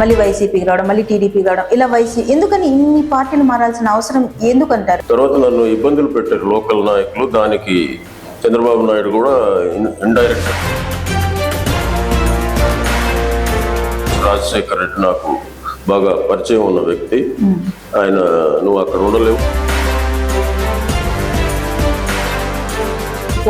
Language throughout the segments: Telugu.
మళ్ళీ వైసీపీకి రావడం మళ్ళీ టీడీపీకి రావడం ఇలా వైసీ ఎందుకని ఇన్ని పార్టీలు మారాల్సిన అవసరం ఎందుకంటారు? తర్వాత నన్ను ఇబ్బందులు పెట్టారు లోకల్ నాయకులు దానికి చంద్రబాబు నాయుడు కూడా ఇండైరెక్ట్ రాజశేఖర్ రెడ్డి నాకు బాగా పరిచయం ఉన్న వ్యక్తి. ఆయన నువ్వు అక్కడ ఉండలేవు.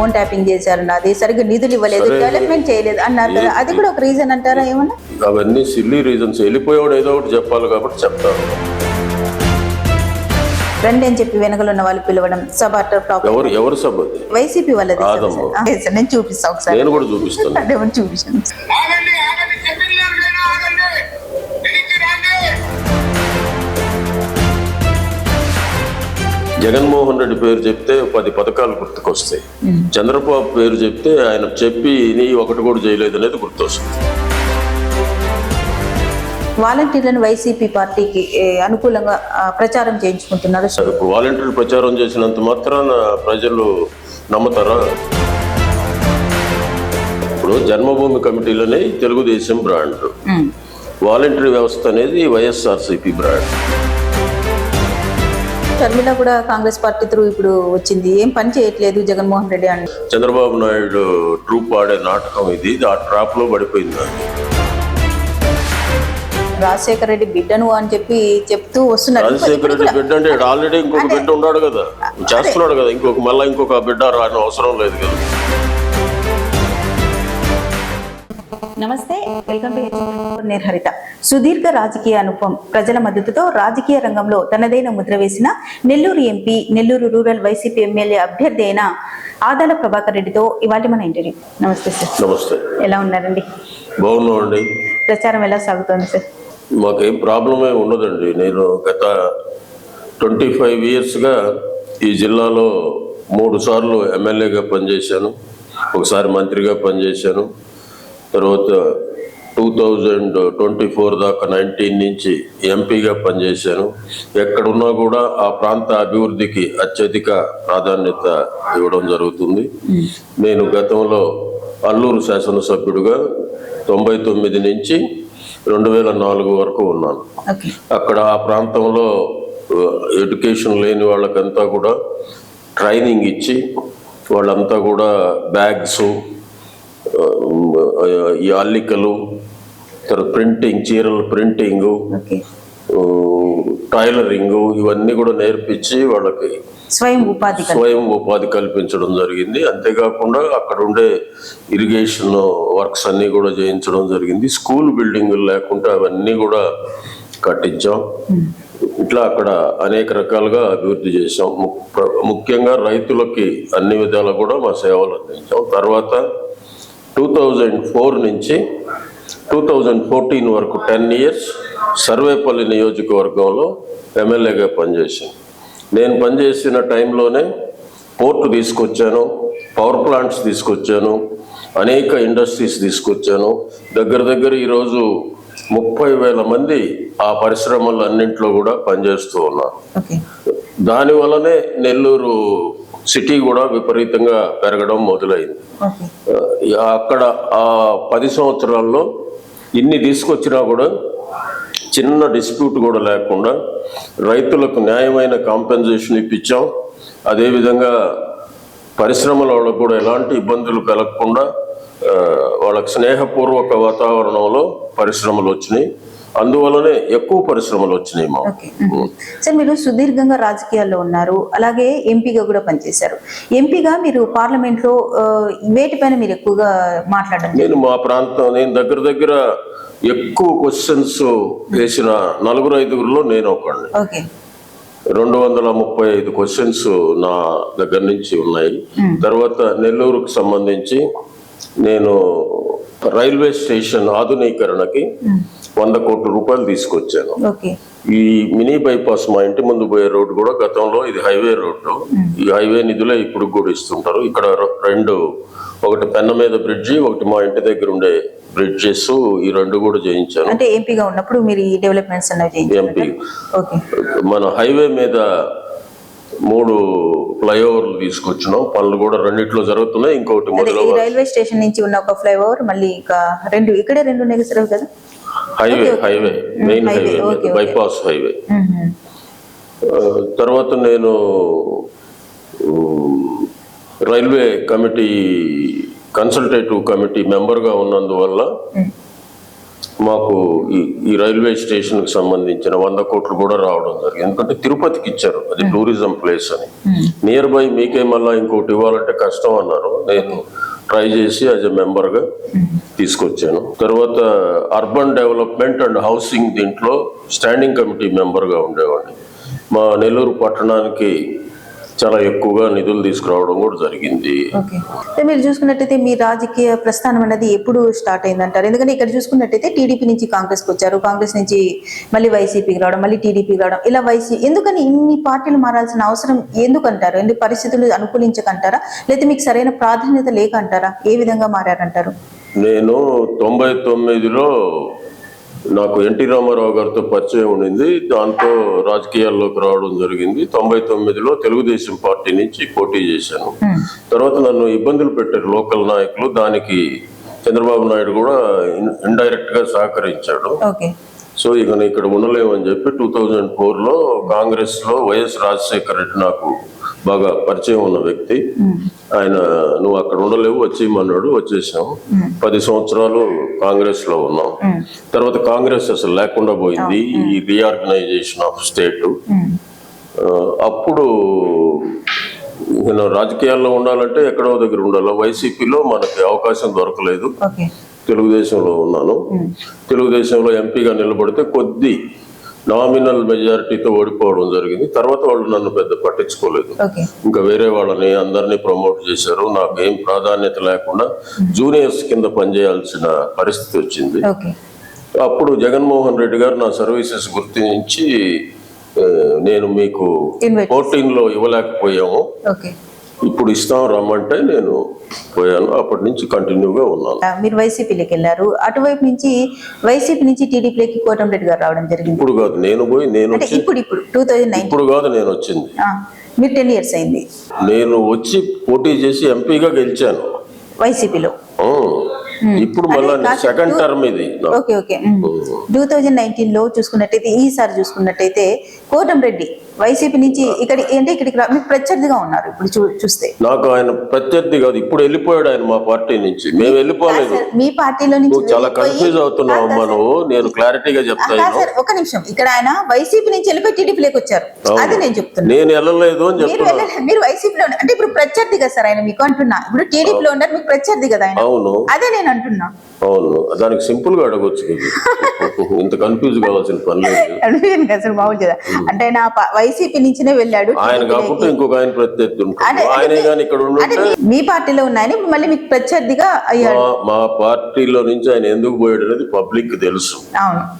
ఫోన్ ట్యాపింగ్ చేశారు నాది సరిగ్గా నిధులు ఇవ్వలేదు. డెవలప్మెంట్ చేయలేదు అన్నారు కదా అది కూడా ఒక రీజన్ అంటారా ఏమన్నా? అవన్నీ సిల్లీ రీజన్స్ వెళ్ళిపోయాడు ఏదో ఒకటి చెప్పాలి కాబట్టి చెప్తాను. రండి అని చెప్పి వెనకలు ఉన్న వాళ్ళు పిలవడం సబ్ టాప్ ఎవరు ఎవరు సభ్యుది వైసీపీ వాళ్ళది నేను చూపిస్తా ఒకసారి. నేను కూడా చూపిస్తాను. అంటే జగన్మోహన్ రెడ్డి పేరు చెప్తే పది పథకాలు గుర్తుకొస్తాయి. చంద్రబాబు పేరు చెప్తే ఆయన చెప్పి నీ ఒకటి కూడా చేయలేదు అనేది గుర్తొస్తుంది. వాలంటీర్లను వైసీపీ పార్టీకి అనుకూలంగా ప్రచారం చేయించుకుంటున్నారు. ఇప్పుడు వాలంటీర్ ప్రచారం చేసినంత మాత్రాన ప్రజలు నమ్ముతారా? ఇప్పుడు జన్మభూమి కమిటీలోనే తెలుగుదేశం బ్రాండ్. వాలంటీర్ వ్యవస్థ అనేది వైఎస్ఆర్సీపీ బ్రాండ్. షర్మిల కూడా కాంగ్రెస్ పార్టీ త్రూ ఇప్పుడు వచ్చింది. ఏం పని చేయట్లేదు జగన్మోహన్ రెడ్డి అని. చంద్రబాబు నాయుడు ట్రూప్ ఆడే నాటకం ఇది. ఆ ట్రాప్లో పడిపోయింది. రాజశేఖర రెడ్డి బిడ్డను అని చెప్పి చెప్తూ వస్తున్నారు. రాజశేఖర రెడ్డి బిడ్డ అంటే ఆల్రెడీ ఇంకొక బిడ్డ ఉన్నాడు కదా. చేస్తున్నాడు కదా. ఇంకొక మళ్ళీ ఇంకొక బిడ్డ రాని అవసరం లేదు కదా. నమస్తే వెల్కమ్ టు నిర్హరిత సుదీర్ఘ రాజకీయ అనుభవం ప్రజల మద్దతుతో రాజకీయ రంగంలో తనదైన ముద్ర వేసిన Nellore MP Nellore rural YCP MLA అభ్యర్థి అయిన ఆదాల ప్రభాకర్ రెడ్డితో ఇవాళ మన ఇంటర్వ్యూ. నమస్తే సార్. నమస్తే. ఎలా ఉన్నారండి? బాగున్నామండి. ప్రచారం ఎలా సాగుతోంది సార్? మాకేం ప్రాబ్లమే ఉండదండి. నేను గత ట్వంటీ ఫైవ్ ఇయర్స్గా ఈ జిల్లాలో మూడు సార్లు ఎమ్మెల్యేగా పనిచేశాను. ఒకసారి మంత్రిగా పనిచేశాను. తర్వాత టూ థౌజండ్ ట్వంటీ ఫోర్ దాకా నైన్టీన్ నుంచి ఎంపీగా పనిచేశాను. ఎక్కడున్నా కూడా ఆ ప్రాంత అభివృద్ధికి అత్యధిక ప్రాధాన్యత ఇవ్వడం జరుగుతుంది. నేను గతంలో అల్లూరు శాసనసభ్యుడిగా తొంభై తొమ్మిది నుంచి రెండు వేల నాలుగు వరకు ఉన్నాను. అక్కడ ఆ ప్రాంతంలో ఎడ్యుకేషన్ లేని వాళ్ళకంతా కూడా ట్రైనింగ్ ఇచ్చి వాళ్ళంతా కూడా బ్యాగ్స్ ఈ అల్లికలు తర్వాత ప్రింటింగ్ చీరల ప్రింటింగు టైలరింగ్ ఇవన్నీ కూడా నేర్పించి వాళ్ళకి స్వయం ఉపాధి. స్వయం ఉపాధి కల్పించడం జరిగింది. అంతేకాకుండా అక్కడ ఉండే ఇరిగేషన్ వర్క్స్ అన్ని కూడా చేయించడం జరిగింది. స్కూల్ బిల్డింగ్ లేకుండా అవన్నీ కూడా కట్టించాం. ఇట్లా అక్కడ అనేక రకాలుగా అభివృద్ధి ప్ర- ముఖ్యంగా రైతులకి అన్ని విధాలు కూడా మా సేవలు అందించాం. తర్వాత టూ థౌజండ్ ఫోర్ నుంచి టూ థౌజండ్ ఫోర్టీన్ వరకు టెన్ ఇయర్స్ సర్వేపల్లి నియోజకవర్గంలో ఎమ్మెల్యేగా పనిచేశాను. నేను పనిచేసిన టైంలోనే పోర్టు తీసుకొచ్చాను పవర్ ప్లాంట్స్ తీసుకొచ్చాను అనేక ఇండస్ట్రీస్ తీసుకొచ్చాను. దగ్గర దగ్గర ఈరోజు ముప్పై వేల మంది ఆ పరిశ్రమలు అన్నింటిలో కూడా పనిచేస్తూ ఉన్నారు. ఓకే. దాని వల్లనే నెల్లూరు సిటీ కూడా విపరీతంగా పెరగడం మొదలైంది. అక్కడ ఆ పది సంవత్సరాల్లో ఇన్ని తీసుకొచ్చినా కూడా చిన్న డిస్ప్యూట్ కూడా లేకుండా రైతులకు న్యాయమైన కాంపెన్సేషన్ ఇప్పించాం. అదేవిధంగా పరిశ్రమల వాళ్ళకు కూడా ఎలాంటి ఇబ్బందులు కలగకుండా వాళ్ళకి స్నేహపూర్వక వాతావరణంలో పరిశ్రమలు వచ్చినాయి. అందువల్లనే ఎక్కువ పరిశ్రమలు వచ్చినాయి మా సార్ మీరు సుదీర్ఘంగా రాజకీయాల్లో ఉన్నారు. అలాగే ఎంపీగా కూడా పనిచేశారు. ఎంపీగా మీరు పార్లమెంట్లో వేటిపైన మీరు ఎక్కువగా మాట్లాడడం నేను మా ప్రాంతం నేను దగ్గర దగ్గర ఎక్కువ క్వశ్చన్స్ వేసిన నలుగురు ఐదుగురులో నేను ఒకడిని. ఓకే. రెండు వందల ముప్పై ఐదు క్వశ్చన్స్ నా దగ్గర నుంచి ఉన్నాయి. తర్వాత నెల్లూరుకు సంబంధించి నేను రైల్వే స్టేషన్ ఆధునీకరణకి వంద కోట్ల రూపాయలు తీసుకొచ్చాను. ఈ మినీ బైపాస్ మా ఇంటి ముందు పోయే రోడ్డు కూడా గతంలో ఇది హైవే రోడ్డు. ఈ హైవే నిధులే ఇప్పుడు కూడా ఇస్తుంటారు ఇక్కడ రెండు ఒకటి పెన్న మీద బ్రిడ్జి ఒకటి మా ఇంటి దగ్గర ఉండే బ్రిడ్జెస్ ఈ రెండు కూడా చేయించాను. అంటే ఎంపీగా ఉన్నప్పుడు మీరు ఈ డెవలప్మెంట్స్ ఎంపీ. మన హైవే మీద మూడు ఫ్లైఓవర్లు తీసుకొచ్చినాం. పనులు కూడా రెండిట్లో జరుగుతున్నాయి. మొదలు రైల్వే స్టేషన్ నుంచి ఉన్న ఒక ఫ్లైఓవర్ మళ్ళీ ఇంకా రెండు ఇక్కడే రెండు ఉన్నాయి కదా highway. Highway main highway. Bypass highway. తర్వాత నేను రైల్వే కమిటీ కన్సల్టేటివ్ కమిటీ మెంబర్గా ఉన్నందువల్ల మాకు ఈ ఈ రైల్వే స్టేషన్కి సంబంధించిన వంద కోట్లు కూడా రావడం జరిగింది. ఎందుకంటే తిరుపతికి ఇచ్చారు. అది టూరిజం ప్లేస్ అని. నియర్ బై మీకే మళ్ళీ ఇంకోటి ఇవ్వాలంటే కష్టం అన్నారు. నేను ట్రై చేసి యాజ్ ఎ మెంబర్గా తీసుకొచ్చాను. తర్వాత అర్బన్ డెవలప్మెంట్ అండ్ హౌసింగ్ దీంట్లో స్టాండింగ్ కమిటీ మెంబర్గా ఉండేవాడిని. మా నెల్లూరు పట్టణానికి చాలా ఎక్కువగా నిధులు తీసుకురావడం కూడా జరిగింది. అంటే మీరు చూసుకున్నట్టయితే మీ రాజకీయ ప్రస్థానం అనేది ఎప్పుడు స్టార్ట్ అయిందంటారు? ఎందుకంటే ఇక్కడ చూసుకున్నట్టయితే టీడీపీ నుంచి కాంగ్రెస్కి వచ్చారు. కాంగ్రెస్ నుంచి మళ్ళీ వైసీపీకి రావడం మళ్ళీ టీడీపీకి రావడం. ఇలా వైసీ ఎందుకని ఇన్ని పార్టీలు మారాల్సిన అవసరం ఎందుకు అంటారు ఎందుకు పరిస్థితులు అనుకూలించకంటారా? లేదా మీకు సరైన ప్రాధాన్యత లేక అంటారా ఏ విధంగా మారారంటారు? నేను తొంభై తొమ్మిదిలో నాకు ఎన్టీ రామారావు గారితో పరిచయం ఉండింది. దాంతో రాజకీయాల్లోకి రావడం జరిగింది. తొంభై తొమ్మిదిలో తెలుగుదేశం పార్టీ నుంచి పోటీ చేశాను. తర్వాత నన్ను ఇబ్బందులు పెట్టారు లోకల్ నాయకులు. దానికి చంద్రబాబు నాయుడు కూడా ఇండైరెక్ట్గా సహకరించాడు. సో ఇక ఇక్కడ ఉండలేమని చెప్పి టూ థౌజండ్ ఫోర్లో కాంగ్రెస్లో వైఎస్ రాజశేఖర రెడ్డి నాకు బాగా పరిచయం ఉన్న వ్యక్తి. ఆయన నువ్వు అక్కడ ఉండలేవు వచ్చేయమన్నాడు వచ్చేసాం. పది సంవత్సరాలు కాంగ్రెస్లో ఉన్నాం. తర్వాత కాంగ్రెస్ అసలు లేకుండా పోయింది ఈ రీఆర్గనైజేషన్ ఆఫ్ స్టేట్. అప్పుడు నేను రాజకీయాల్లో ఉండాలంటే ఎక్కడో దగ్గర ఉండాలి. వైసీపీలో మనకి అవకాశం దొరకలేదు. తెలుగుదేశంలో ఉన్నాను. తెలుగుదేశంలో ఎంపీగా నిలబడితే కొద్ది నామినల్ మెజారిటీతో ఓడిపోవడం జరిగింది. తర్వాత వాళ్ళు నన్ను పెద్ద పట్టించుకోలేదు. ఇంకా వేరే వాళ్ళని అందరినీ ప్రమోట్ చేశారు. నాకు ఏం ప్రాధాన్యత లేకుండా జూనియర్స్ కింద పనిచేయాల్సిన పరిస్థితి వచ్చింది. అప్పుడు జగన్మోహన్ రెడ్డి గారు నా సర్వీసెస్ గుర్తించి నేను మీకు ఓటింగ్లో ఇవ్వలేకపోయాము. ఇప్పుడు ఇస్తాం రమ్మంటే నేను పోయాను. అప్పటి నుంచి కంటిన్యూగా ఉన్నాను. మీరు వైసీపీలోకి వెళ్ళారు. అటువైపు నుంచి వైసీపీ నుంచి టీడీపీలోకి కోటంరెడ్డి గారు రావడం జరిగింది. ఇప్పుడు కాదు నేను పోయి నేను ఇప్పుడు ఇప్పుడు టూ థౌజండ్ ఇప్పుడు కాదు నేను వచ్చింది. మీరు టెన్ ఇయర్స్ అయింది. నేను వచ్చి పోటీ చేసి ఎంపీగా గెలిచాను. వైసీపీలో. ఇప్పుడు మళ్ళా సెకండ్ టర్మ్ ఇది. Okay okay. టూ థౌజండ్ నైన్టీన్లో చూసుకున్నట్టయితే ఈసారి చూసుకున్నట్టయితే కోటంరెడ్డి వైసీపీ నుంచి ఇక్కడ అంటే ఇక్కడికి మీకు ప్రత్యర్థిగా ఉన్నారు ఇప్పుడు చూస్తే. నాకు ఆయన ప్రత్యర్థి కాదు. ఇప్పుడు వెళ్ళిపోయాడు ఆయన మా పార్టీ నుంచి. మేము వెళ్ళిపోలేదు. మీ పార్టీలో నుంచి చాలా కన్ఫ్యూజ్ అవుతున్నావు అమ్మా నువ్వు. నేను క్లారిటీగా చెప్తాను ఒక నిమిషం. ఇక్కడ ఆయన వైసీపీ నుంచి వెళ్ళిపోయి టీడీపీలోకి వచ్చారు. అది నేను చెప్తున్నా. నేను వెళ్ళలేదు అని మీరు చెప్తున్నా. వెళ్ళలేదు మీరు వైసీపీలో. అంటే ఇప్పుడు ప్రత్యర్థి కదా సార్ ఆయన మీకు అంటున్నా. ఇప్పుడు టీడీపీలో ఉన్నారు మీకు ప్రత్యర్థి కదా ఆయన. అవును. అదే నేను అంటున్నా. అవును. దానికి సింపుల్గా అడగొచ్చు. ఇంత కన్ఫ్యూజ్ కావాల్సిన పని లేదు. అడిగాను కదా సార్ మామూలు కదా అంటే ప- వైసీపీ నుంచినే వెళ్ళాడు ఆయన. కాకుండా ఇంకొక ఆయన ప్రత్యర్థి ఆయనే కానీ ఇక్కడ మీ- పార్టీలో ఉన్నాయని మళ్ళీ మీకు ప్రత్యర్థిగా అయ్యాడు. మా పార్టీలో నుంచి ఆయన ఎందుకు పోయాడు అనేది పబ్లిక్ తెలుసు.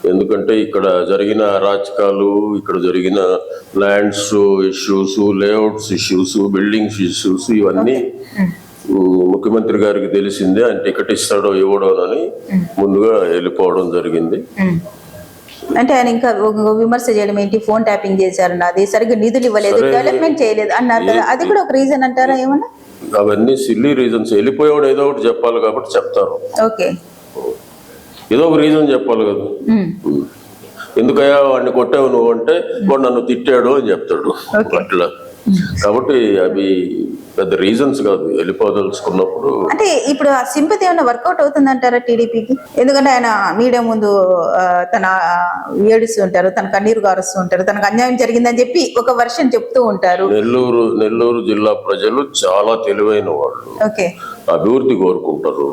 ఎందుకంటే ఇక్కడ జరిగిన అరాచకాలు ఇక్కడ జరిగిన lands issues layouts issues buildings issues ఇవన్నీ ముఖ్యమంత్రి గారికి తెలిసిందే. ఆయన టికెట్ ఇస్తాడో ఇవ్వడోనని ముందుగా వెళ్ళిపోవడం జరిగింది. అంటే ఆయన ఇంకా విమర్శ చేయడం ఏంటి? ఫోన్ ట్యాపింగ్ చేశారు నాది సరిగ్గా నిధులు ఇవ్వలేదు. డెవలప్మెంట్ చేయలేదు అన్నారు కదా. అది కూడా ఒక రీజన్ అంటారా ఏమన్నా? అవన్నీ సిల్లీ రీజన్స్ వెళ్ళిపోయాడు ఏదో ఒకటి చెప్పాలి కాబట్టి చెప్తారు. ఓకే. ఏదో ఒక రీజన్ చెప్పాలి కదా. ఎందుకయ్యా వాడిని కొట్టావు నువ్వు అంటే వాడు నన్ను తిట్టాడు అని చెప్తాడు. అట్లా. కాబట్టి అవి పెద్ద రీజన్స్ కాదు. వెళ్ళిపోదలుచుకున్నప్పుడు అంటే ఇప్పుడు ఆ సింపతి ఏమైనా వర్కౌట్ అవుతుందంటారా టీడీపీకి? ఎందుకంటే ఆయన మీడియా ముందు తన ఏడుస్తూ ఉంటారు తన కన్నీరు గారుస్తూ ఉంటారు తనకు అన్యాయం జరిగిందని చెప్పి ఒక వర్షన్ చెప్తూ ఉంటారు. నెల్లూరు నెల్లూరు జిల్లా ప్రజలు చాలా తెలివైన వాళ్ళు. ఓకే. అభివృద్ధి కోరుకుంటారు.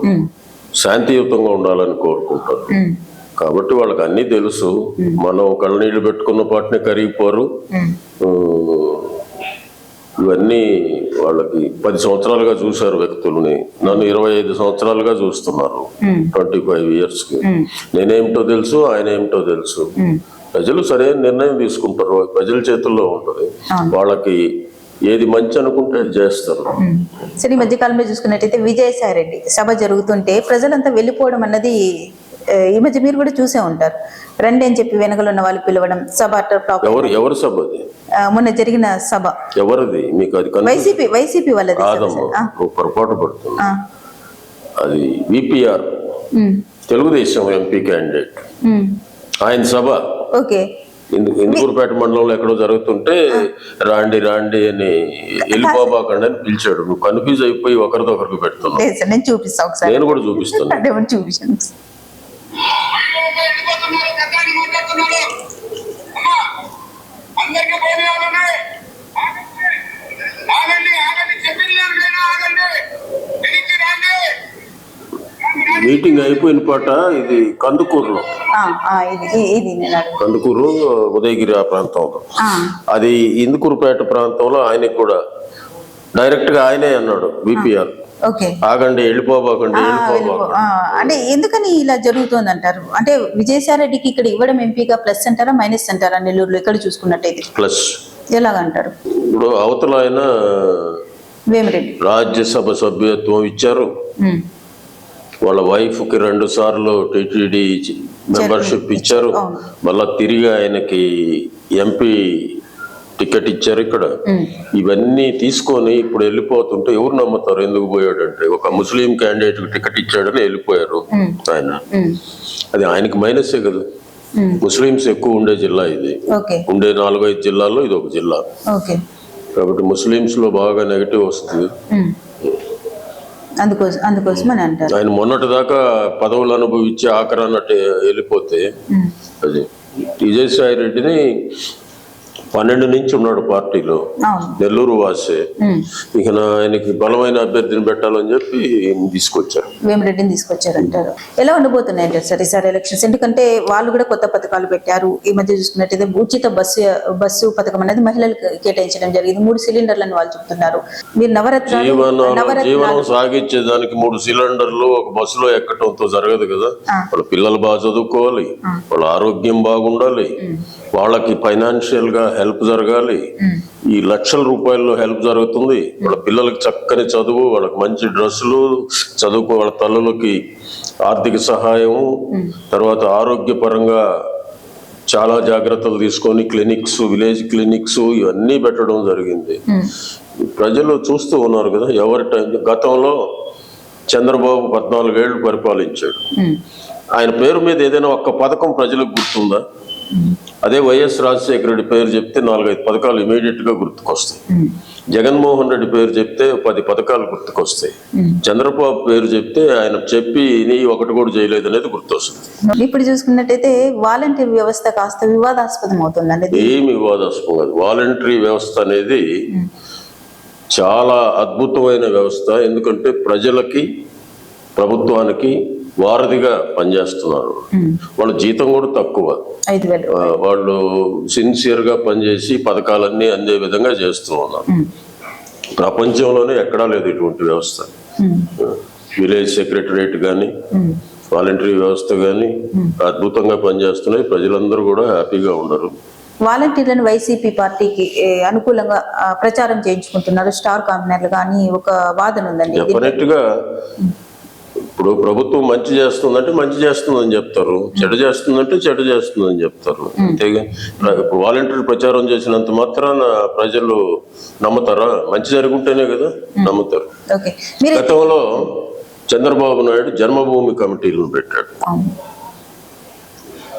శాంతియుతంగా ఉండాలని కోరుకుంటారు. కాబట్టి వాళ్ళకి అన్నీ తెలుసు. మనం కళ్ళనీళ్ళు పెట్టుకున్న పాటనే కరిగిపోరు. ఇవన్నీ వాళ్ళకి పది సంవత్సరాలుగా చూశారు వ్యక్తుల్ని. నన్ను ఇరవై ఐదు సంవత్సరాలుగా చూస్తున్నారు. ట్వంటీ ఫైవ్ ఇయర్స్కి నేనేమిటో తెలుసు ఆయన ఏమిటో తెలుసు ప్రజలు సరైన నిర్ణయం తీసుకుంటారు. ప్రజల చేతుల్లో ఉంటది. వాళ్ళకి ఏది మంచి అనుకుంటే చేస్తారు. సరే ఈ మధ్య కాలంలో చూసుకున్నట్టయితే విజయసాయి రెడ్డి సభ జరుగుతుంటే ప్రజలంతా వెళ్ళిపోవడం అన్నది ఈ మధ్య మీరు కూడా చూసే ఉంటారు. రండి అని చెప్పి వెనకలు ఉన్న వాళ్ళు పిలవడం సభ ఎవరు ఎవరు సభ మొన్న జరిగిన సభ. ఎవరిది? మీకు అది వైసీపీ వైసీపీ వాళ్ళది పొరపాటు పడుతుంది. అది విపిఆర్ తెలుగుదేశం ఎంపీ క్యాండిడేట్. ఆయన సభ. ఓకే. ఇందు ఇందుకూరుపేట మండలంలో ఎక్కడో జరుగుతుంటే రాండి రాండి అని వెళ్ళిపోబాకండి అని పిలిచాడు. నువ్వు కన్ఫ్యూజ్ అయిపోయి ఒకరితో ఒకరికి పెడుతున్నావు నేను కూడా చూపిస్తాను. అంటే మీటింగ్ అయిపోయిన పాట ఇది కందుకూరులో. కందుకూరు ఉదయగిరి ఆ ప్రాంతంలో. అది ఇందుకూరుపేట ప్రాంతంలో ఆయనకి కూడా డైరెక్ట్గా ఆయనే అన్నాడు విపిఆర్ ఓకే. ఆగండి వెళ్ళిపోబాకండి అంటే ఎందుకని ఇలా జరుగుతోంది అంటారు అంటే విజయసాయిరెడ్డికి ఇక్కడ ఇవ్వడం ఎంపీగా ప్లస్ అంటారా మైనస్ అంటారా నెల్లూరులో ఇక్కడ చూసుకున్నట్టయితే? ప్లస్. ఎలాగంటారు? ఇప్పుడు అవతల ఆయన వేమిరెడ్డి. రాజ్యసభ సభ్యత్వం ఇచ్చారు. వాళ్ళ వైఫ్కి రెండు సార్లు టిటిడి మెంబర్షిప్ ఇచ్చారు. మళ్ళా తిరిగి ఆయనకి ఎంపీ టికెట్ ఇచ్చారు ఇక్కడ. ఇవన్నీ తీసుకొని ఇప్పుడు వెళ్ళిపోతుంటే ఎవరు నమ్ముతారు? ఎందుకు పోయాడంటే ఒక ముస్లిం క్యాండిడేట్ టికెట్ ఇచ్చాడని వెళ్ళిపోయారు. ఆయన. అది ఆయనకి మైనసే కదా. ముస్లింస్ ఎక్కువ ఉండే జిల్లా ఇది. ఉండే నాలుగైదు జిల్లాల్లో ఇది ఒక జిల్లా కాబట్టి ముస్లింస్లో బాగా నెగటివ్ వస్తుంది. అందుకోసం అందుకోసం అని అంటారు. ఆయన మొన్నటి దాకా పదవులు అనుభవించి ఆఖరాన్నట్టు వెళ్ళిపోతే అది విజయసాయి రెడ్డిని పన్నెండు నుంచి ఉన్నాడు పార్టీలో. నెల్లూరు వాసే. ఇక ఆయనకి బలమైన అభ్యర్థిని పెట్టాలని చెప్పి తీసుకొచ్చారు. వేమిరెడ్డిని తీసుకొచ్చారంటారు. ఎలా ఉండబోతున్నాయి అంటారు సార్ ఈసారి ఎలక్షన్స్ ఎందుకంటే వాళ్ళు కూడా కొత్త పథకాలు పెట్టారు. ఈ మధ్య చూసుకున్నట్టయితే ఉచిత బస్సు బస్సు పథకం అనేది మహిళలకు కేటాయించడం జరిగింది. మూడు సిలిండర్లను వాళ్ళు చెప్తున్నారు. మీరు నవరత్నాలు జీవనం సాగించేదానికి మూడు సిలిండర్లు ఒక బస్సులో ఎక్కటంతో జరగదు కదా. వాళ్ళ పిల్లలు బాగా చదువుకోవాలి. వాళ్ళ ఆరోగ్యం బాగుండాలి. వాళ్ళకి ఫైనాన్షియల్గా హెల్ప్ జరగాలి. ఈ లక్షల రూపాయల్లో హెల్ప్ జరుగుతుంది. వాళ్ళ పిల్లలకి చక్కని చదువు వాళ్ళకి మంచి డ్రెస్సులు చదువుకో వాళ్ళ తల్లులకి ఆర్థిక సహాయం తర్వాత ఆరోగ్యపరంగా చాలా జాగ్రత్తలు తీసుకొని క్లినిక్స్ విలేజ్ క్లినిక్స్ ఇవన్నీ పెట్టడం జరిగింది. ప్రజలు చూస్తూ ఉన్నారు కదా ఎవరి టైం గతంలో చంద్రబాబు పద్నాలుగేళ్ళు పరిపాలించాడు. ఆయన పేరు మీద ఏదైనా ఒక్క పథకం ప్రజలకు గుర్తుందా? అదే వైఎస్ రాజశేఖర రెడ్డి పేరు చెప్తే నాలుగైదు పథకాలు ఇమీడియట్గా గుర్తుకొస్తాయి. జగన్మోహన్ రెడ్డి పేరు చెప్తే పది పథకాలు గుర్తుకొస్తాయి. చంద్రబాబు పేరు చెప్తే ఆయన చెప్పి నీ ఒకటి కూడా చేయలేదు అనేది గుర్తొస్తుంది. ఇప్పుడు చూసుకున్నట్టయితే వాలంటీర్ వ్యవస్థ కాస్త వివాదాస్పదం అవుతుంది ఏమి వివాదాస్పదం కాదు. వాలంటరీ వ్యవస్థ అనేది చాలా అద్భుతమైన వ్యవస్థ. ఎందుకంటే ప్రజలకి ప్రభుత్వానికి వారధిగా పనిచేస్తున్నారు. వాళ్ళ జీతం కూడా తక్కువ. వాళ్ళు సిన్సియర్గా పనిచేసి పథకాలన్నీ అందే విధంగా చేస్తూ ఉన్నారు. ప్రపంచంలోనే ఎక్కడా లేదు ఇటువంటి వ్యవస్థ. విలేజ్ సెక్రటరేట్ కానీ వాలంటరీ వ్యవస్థ కానీ అద్భుతంగా పనిచేస్తున్నాయి. ప్రజలందరూ కూడా హ్యాపీగా ఉండరు వాలంటీర్లను వైసీపీ పార్టీకి అనుకూలంగా ప్రచారం చేయించుకుంటున్నారు. స్టార్ కాంపినర్లు కానీ ఒక వాదన ఉందండి. డెఫినెట్గా ఇప్పుడు ప్రభుత్వం మంచి చేస్తుందంటే మంచి చేస్తుందని చెప్తారు చెడు చేస్తుందంటే చెడు చేస్తుందని చెప్తారు. అంతేగా ఇప్పుడు వాలంటీర్ ప్రచారం చేసినంత మాత్రాన ప్రజలు నమ్ముతారా? మంచి జరుగుంటేనే కదా నమ్ముతారు. గతంలో చంద్రబాబు నాయుడు జన్మభూమి కమిటీలను పెట్టాడు.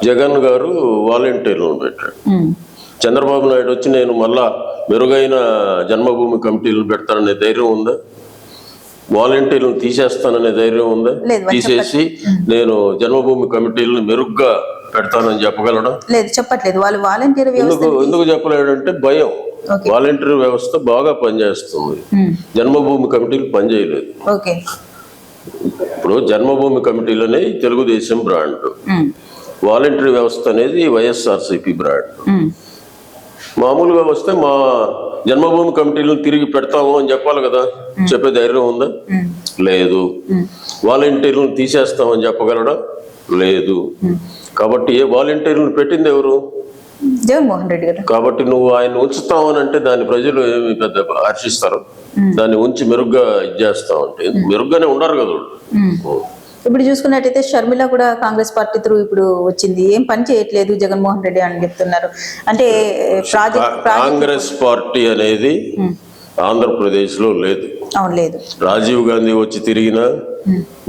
జగన్ గారు వాలంటీర్లను పెట్టాడు. చంద్రబాబు నాయుడు వచ్చి నేను మళ్ళా మెరుగైన జన్మభూమి కమిటీలను పెడతాననే ధైర్యం ఉందా? వాలంటీర్లను తీసేస్తాననే ధైర్యం ఉందా? తీసేసి నేను జన్మభూమి కమిటీలను మెరుగ్గా పెడతానని చెప్పగలడా? లేదు చెప్పట్లేదు. వాళ్ళు వాలంటీర్ ఎందుకు చెప్పలేడంటే భయం. వాలంటీర్ వ్యవస్థ బాగా పనిచేస్తుంది. ఉమ్, జన్మభూమి కమిటీలు పనిచేయలేదు. ఇప్పుడు జన్మభూమి కమిటీలు అనేది తెలుగుదేశం బ్రాండ్. ఉమ్, వాలంటరీ వ్యవస్థ అనేది వైఎస్ఆర్సీపీ బ్రాండ్. ఉమ్, మామూలుగా వస్తే మా జన్మభూమి కమిటీలను తిరిగి పెడతాము అని చెప్పాలి కదా. చెప్పే ధైర్యం ఉందా? లేదు. వాలంటీర్లను తీసేస్తామని చెప్పగలడా? లేదు. కాబట్టి ఏ వాలంటీర్లను పెట్టింది ఎవరు? జగన్మోహన్ రెడ్డి గారు. కాబట్టి నువ్వు ఆయన ఉంచుతావని అంటే దాన్ని ప్రజలు ఏమి పెద్ద హర్షిస్తారు. దాన్ని ఉంచి మెరుగ్గా ఇది చేస్తామంటే మెరుగ్గానే ఉండరు కదా. ఇప్పుడు చూసుకున్నట్టయితే షర్మిల కూడా కాంగ్రెస్ పార్టీ త్రూ ఇప్పుడు వచ్చింది. ఏం పని చేయట్లేదు జగన్మోహన్ రెడ్డి అని చెప్తున్నారు. అంటే ప్రాజెక్ట్ కాంగ్రెస్ పార్టీ అనేది ఆంధ్రప్రదేశ్లో లేదు. అవును లేదు. రాజీవ్ గాంధీ వచ్చి తిరిగినా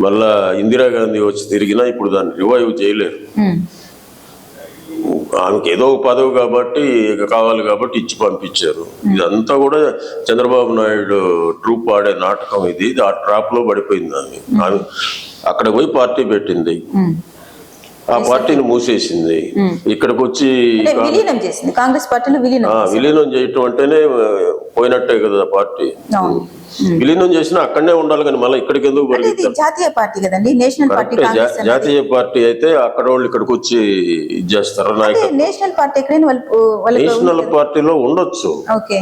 మళ్ళా ఇందిరాగాంధీ వచ్చి తిరిగినా ఇప్పుడు దాన్ని రివైవ్ చేయలేరు. ఆమెకి ఏదో పదవి కాబట్టి ఇక కావాలి కాబట్టి ఇచ్చి పంపించారు. ఇదంతా కూడా చంద్రబాబు నాయుడు ట్రూప్ ఆడే నాటకం ఇది. ఆ ట్రాప్లో పడిపోయింది ఆమె అక్కడ పోయి పార్టీ పెట్టింది. ఆ పార్టీని మూసేసింది. ఇక్కడికి వచ్చి కాంగ్రెస్ పార్టీలో విలీనం చేయటం అంటేనే పోయినట్టే కదా పార్టీ. విలీనం చేసినా అక్కడనే ఉండాలి కానీ మళ్ళీ ఇక్కడికి ఎందుకు జాతీయ పార్టీ కదండి. National party. జాతీయ పార్టీ అయితే అక్కడ వాళ్ళు ఇక్కడికి వచ్చి ఇది చేస్తారు నేషనల్ పార్టీ నేషనల్ పార్టీలో ఉండొచ్చు. ఓకే.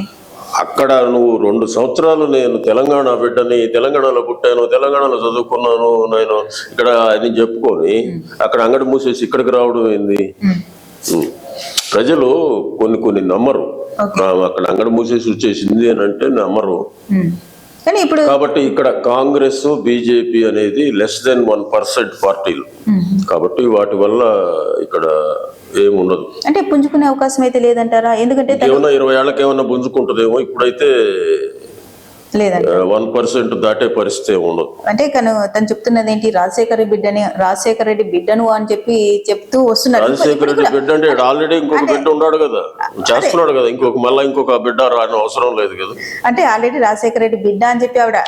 అక్కడ నువ్వు రెండు సంవత్సరాలు నేను తెలంగాణ బిడ్డని తెలంగాణలో పుట్టాను తెలంగాణలో చదువుకున్నాను నేను ఇక్కడ అని చెప్పుకొని అక్కడ అంగడి మూసేసి ఇక్కడికి రావడం ఏంది. ప్రజలు కొన్ని కొన్ని నమ్మరు. అక్కడ అంగడి మూసేసి వచ్చేసింది అని అంటే నమ్మరు. కానీ ఇప్పుడు కాబట్టి ఇక్కడ కాంగ్రెస్ బీజేపీ అనేది లెస్ దెన్ వన్ పర్సెంట్ పార్టీలు. కాబట్టి వాటి వల్ల ఇక్కడ ఏముండదు అంటే పుంజుకునే అవకాశం అయితే లేదంటారా? ఎందుకంటే ఏమన్నా ఇరవై ఏళ్ళకి ఏమన్నా పుంజుకుంటుందేమో ఇప్పుడైతే వన్ పర్సెంట్ దాటే పరిస్థితి ఉండదు. అంటే తను తను చెప్తున్నది ఏంటి రాజశేఖర రెడ్డి బిడ్డని రాజశేఖర రెడ్డి బిడ్డను అని చెప్పి చెప్తూ వస్తున్నారు. రాజశేఖర రెడ్డి బిడ్డ అంటే ఆల్రెడీ ఇంకొక బిడ్డ ఉన్నాడు కదా. చేస్తున్నాడు కదా ఇంకొక మళ్ళా ఇంకొక బిడ్డ రాని అవసరం లేదు కదా. అంటే ఆల్రెడీ రాజశేఖర రెడ్డి బిడ్డ అని చెప్పి ఆవిడ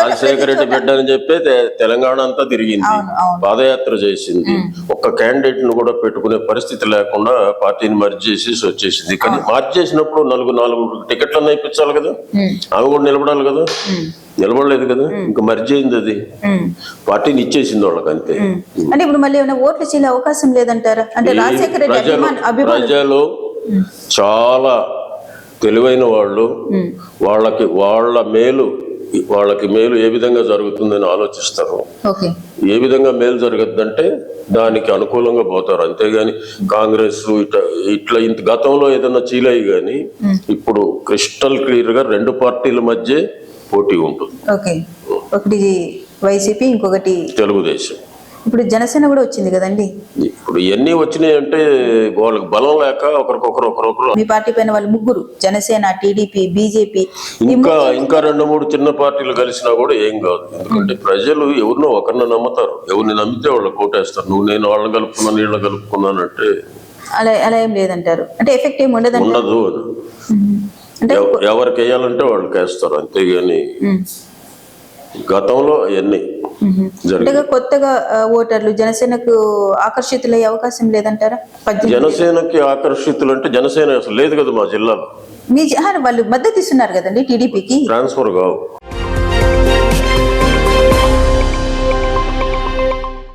రాజశేఖర రెడ్డి బిడ్డ అని చెప్పి తెలంగాణ అంతా తిరిగింది. పాదయాత్ర చేసింది. ఒక్క క్యాండిడేట్ను కూడా పెట్టుకునే పరిస్థితి లేకుండా పార్టీని మర్జ్ చేసేసి వచ్చేసింది. కానీ మార్చి చేసినప్పుడు నలుగురు నాలుగు టికెట్లన్నా ఇప్పించాలి కదా. ఆమె కూడా నిలబడాలి కదా. నిలబడలేదు కదా. ఇంకా మర్జ్ అయింది అది. పార్టీని ఇచ్చేసింది వాళ్ళకి అంతే. అంటే ఇప్పుడు మళ్ళీ ఏమైనా ఓట్లు చీలే అవకాశం లేదంటారా? అంటే రాజశేఖర రెడ్డి ప్రజలు చాలా తెలివైన వాళ్ళు. వాళ్ళకి వాళ్ళ మేలు వాళ్ళకి మేలు ఏ విధంగా జరుగుతుందని ఆలోచిస్తారు. ఏ విధంగా మేలు జరగద్దంటే దానికి అనుకూలంగా పోతారు. అంతేగాని కాంగ్రెస్ ఇట్లా ఇట్లా ఇంత గతంలో ఏదైనా చీలయి కానీ ఇప్పుడు క్రిస్టల్ క్లియర్గా రెండు పార్టీల మధ్య పోటీ ఉంటుంది. ఒకటి వైసీపీ ఇంకొకటి తెలుగుదేశం. ఇప్పుడు జనసేన కూడా వచ్చింది కదండి? ఇప్పుడు ఇవన్నీ వచ్చినాయి అంటే వాళ్ళకి బలం లేక ఒకరికొకరు ఒకరొకరు మీ పార్టీ పైన వాళ్ళు ముగ్గురు జనసేన టీడీపీ బీజేపీ ఇంకా ఇంకా రెండు మూడు చిన్న పార్టీలు కలిసినా కూడా ఏం కాదు. ఎందుకంటే ప్రజలు ఎవరినో ఒకరిని నమ్ముతారు. ఎవరిని నమ్మితే వాళ్ళు కోటేస్తారు. నువ్వు నేను వాళ్ళని కలుపుకున్నాను వీళ్ళని కలుపుకున్నానంటే అలా అలా ఏం లేదంటారు. అంటే ఎఫెక్ట్ ఏమి ఉండదు. అని అంటే ఎవ- ఎవరికి వేయాలంటే వాళ్ళకి వేస్తారు. అంతేగాని గతంలో జరిగాయి అంటే కొత్తగా ఓటర్లు జనసేనకు ఆకర్షితులయ్యే అవకాశం లేదంటారా? జనసేనకి ఆకర్షితులు అంటే జనసేన అసలు లేదు కదా మా జిల్లాలో. మీ వాళ్ళు మద్దతు ఇస్తున్నారు కదండి టీడీపీకి. ట్రాన్స్ఫర్ కావు.